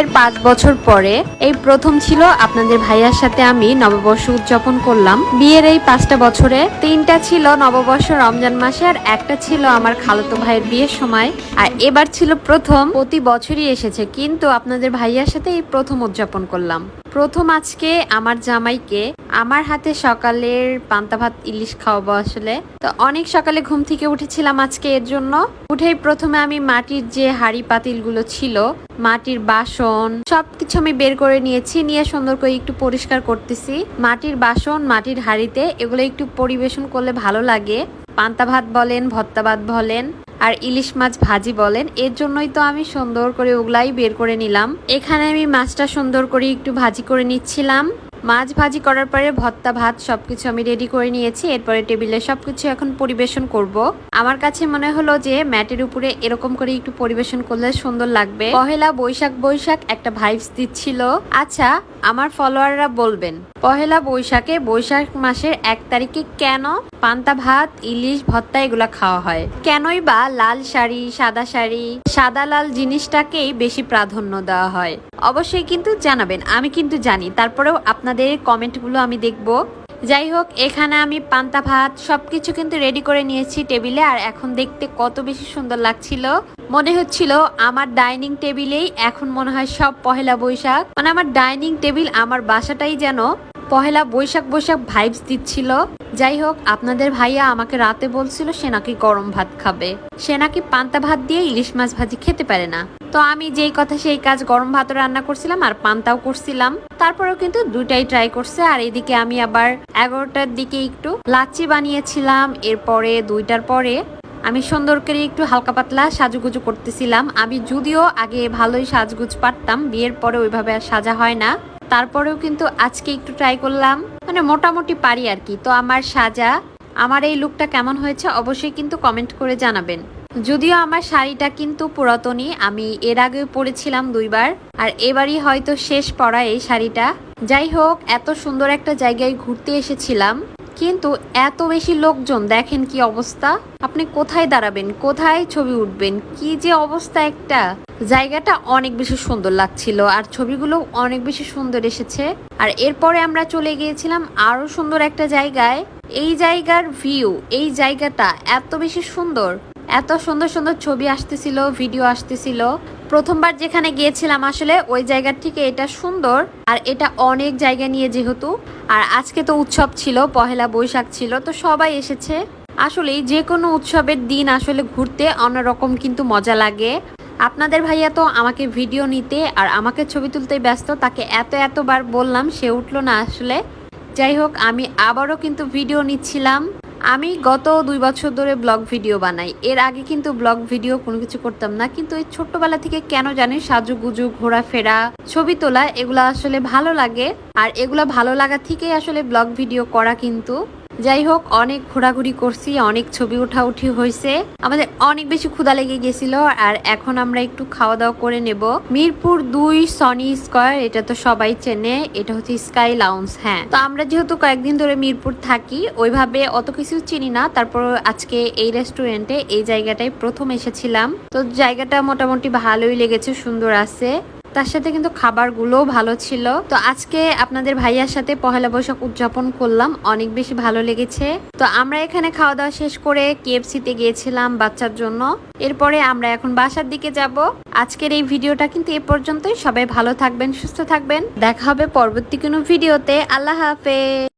বিয়ের পাঁচ বছর পরে এই প্রথম ছিল আপনাদের ভাইয়ার সাথে আমি নববর্ষ উদযাপন করলাম। বিয়ের এই পাঁচটা বছরে তিনটা ছিল নববর্ষ রমজান মাসে আর একটা ছিল আমার খালতো ভাইয়ের বিয়ের সময়। আর এবার ছিল প্রথম। প্রতি বছরই এসেছে, কিন্তু আপনাদের ভাইয়ার সাথে এই প্রথম উদযাপন করলাম। প্রথম আজকে আমার জামাইকে আমার হাতে সকালের পান্তা ভাত ইলিশ খাওয়াবো আসলে। তো অনেক সকালে ঘুম থেকে উঠেছিলাম আজকে এর জন্য। উঠেই প্রথমে আমি মাটির যে হাড়ি পাতিলগুলো ছিল, মাটির বাসন সবকিছু আমি বের করে নিয়েছি, নিয়ে সুন্দর করে একটু পরিষ্কার করতেছি। মাটির বাসন, মাটির হাড়িতে, এগুলো একটু পরিবেশন করলে ভালো লাগে। পান্তা ভাত বলেন ভত্তা ভাত বলেন, আর ইলিশ মাছ ভাজি বলেন, এর জন্যই তো আমি সুন্দর করে ওগুলাই বের করে নিলাম। এখানে আমি মাছটা সুন্দর করে একটু ভাজি করে নিচ্ছিলাম। মাছ ভাজি করার পরে ভত্তা ভাত সব কিছু আমি রেডি করে নিয়েছি। এরপরে টেবিলে সবকিছু এখন পরিবেশন করব। আমার কাছে মনে হলো যে ম্যাটের উপরে এরকম করে একটু পরিবেশন করলে সুন্দর লাগবে। পহেলা বৈশাখ বৈশাখ একটা ভাইবস দিচ্ছিল। আচ্ছা আমার ফলোয়াররা বলবেন, পহেলা বৈশাখে বৈশাখ মাসের এক তারিখে কেন পান্তা ভাত, ইলিশ ভত্তা এগুলা খাওয়া হয়। কেনই বা লাল শাড়ি, সাদা শাড়ি, সাদা লাল জিনিসটাকেই বেশি প্রাধান্য দেওয়া হয়। অবশ্যই কিন্তু জানাবেন, আমি কিন্তু জানি। তারপরেও আপনাদের কমেন্টগুলো আমি দেখব। যাই হোক, এখানে আমি পান্তা ভাত সবকিছু কিন্তু রেডি করে নিয়েছি টেবিলে, আর এখন দেখতে কত বেশি সুন্দর লাগছিল। মনে হচ্ছিল আমার ডাইনিং টেবিলেই এখন মনে হয় সব পহেলা বৈশাখ। মানে আমার ডাইনিং টেবিল আমার বাসাটাই যেন পহেলা বৈশাখ বৈশাখ ভাইবস দিচ্ছিল। যাই হোক, আপনাদের ভাইয়া আমাকে রাতে বলছিল সে নাকি গরম ভাত খাবে। সে নাকি পান্তা ভাত দিয়ে ইলিশ মাছ ভাজি খেতে পারে না। তো আমি যেই কথা সেই কাজ গরম ভাতও রান্না করছিলাম আর পান্তাও করছিলাম। তারপরেও কিন্তু দুটাই ট্রাই করছে। আর এদিকে আমি আবার এগারোটার দিকে একটু লাচ্ছি বানিয়েছিলাম। এরপরে দুইটার পরে আমি সুন্দর করে একটু হালকা পাতলা সাজুগুজু করতেছিলাম। আমি যদিও আগে ভালোই সাজগুজ পারতাম, বিয়ের পরে ওইভাবে আর সাজা হয় না। তারপরেও কিন্তু আজকে একটু ট্রাই করলাম। মানে মোটামুটি পারি আর কি। তো আমার সাজা, আমার এই লুকটা কেমন হয়েছে অবশ্যই কিন্তু কমেন্ট করে জানাবেন। যদিও আমার শাড়িটা কিন্তু পুরাতনই, আমি এর আগেও পরেছিলাম দুইবার, আর এবারই হয়তো শেষ পরা এই শাড়িটা। যাই হোক, এত সুন্দর একটা জায়গায় ঘুরতে এসেছিলাম, কিন্তু এত বেশি লোকজন, দেখেন কি অবস্থা। আপনি কোথায় দাঁড়াবেন, কোথায় ছবি উঠবেন, কি যে অবস্থা একটা। জায়গাটা অনেক বেশি সুন্দর লাগছিল আর ছবিগুলো অনেক বেশি সুন্দর এসেছে। আর এরপরে আমরা চলে গিয়েছিলাম আরও সুন্দর একটা জায়গায়। এই জায়গার ভিউ এই জায়গাটা এত বেশি সুন্দর। এত সুন্দর সুন্দর ছবি আসতেছিল ভিডিও আসতেছিল। প্রথমবার যেখানে গিয়েছিলাম আসলে ওই জায়গার থেকে এটা সুন্দর। আর এটা অনেক জায়গা নিয়ে যেহেতু। আর আজকে তো উৎসব ছিল, পহেলা বৈশাখ ছিল, তো সবাই এসেছে। আসলে যে কোনো উৎসবের দিন আসলে ঘুরতে অন্যরকম কিন্তু মজা লাগে। আপনাদের ভাইয়া তো আমাকে ভিডিও নিতে আর আমাকে ছবি তুলতে ব্যস্ত, তাকে এত এতবার বললাম, সে উঠল না আসলে। যাই হোক, আমি আবারও কিন্তু ভিডিও নিচ্ছিলাম। আমি গত দুই বছর ধরে ব্লগ ভিডিও বানাই। এর আগে কিন্তু ব্লগ ভিডিও কোনো কিছু করতাম না, কিন্তু এই ছোট্টবেলা থেকে কেন জানি সাজুগুজু, ঘোরাফেরা, ছবি তোলা, এগুলো আসলে ভালো লাগে। আর এগুলো ভালো লাগা থেকেই আসলে ব্লগ ভিডিও করা কিন্তু। যাই হোক অনেক ঘোরাঘুরি করছি, অনেক ছবি উঠাউঠি হয়েছে আমাদের অনেক বেশি ক্ষুদা লেগে গেছিল আর এখন আমরা একটু খাওয়া দাওয়া করে নেব। মিরপুর দুই সনি স্কয়ার, এটা তো সবাই চেনে, এটা হচ্ছে স্কাই লাউন্স হ্যাঁ। তো আমরা যেহেতু কয়েকদিন ধরে মিরপুর থাকি, ওইভাবে অত কিছু চিনি না। তারপর আজকে এই রেস্টুরেন্টে এই জায়গাটায় প্রথম এসেছিলাম। তো জায়গাটা মোটামুটি ভালোই লেগেছে, সুন্দর আছে। তার সাথে কিন্তু খাবারগুলোও ভালো ছিল। তো আজকে আপনাদের ভাইয়ার সাথে পহেলা বৈশাখ উদযাপন করলাম। অনেক বেশি ভালো লেগেছে। তো আমরা এখানে খাওয়া দাওয়া শেষ করে কেএফসিতে গিয়েছিলাম বাচ্চার জন্য। এরপরে আমরা এখন বাসার দিকে যাব। আজকের এই ভিডিওটা কিন্তু এ পর্যন্তই। সবাই ভালো থাকবেন, সুস্থ থাকবেন। দেখা হবে পরবর্তী কোনো ভিডিওতে। আল্লাহ হাফেজ।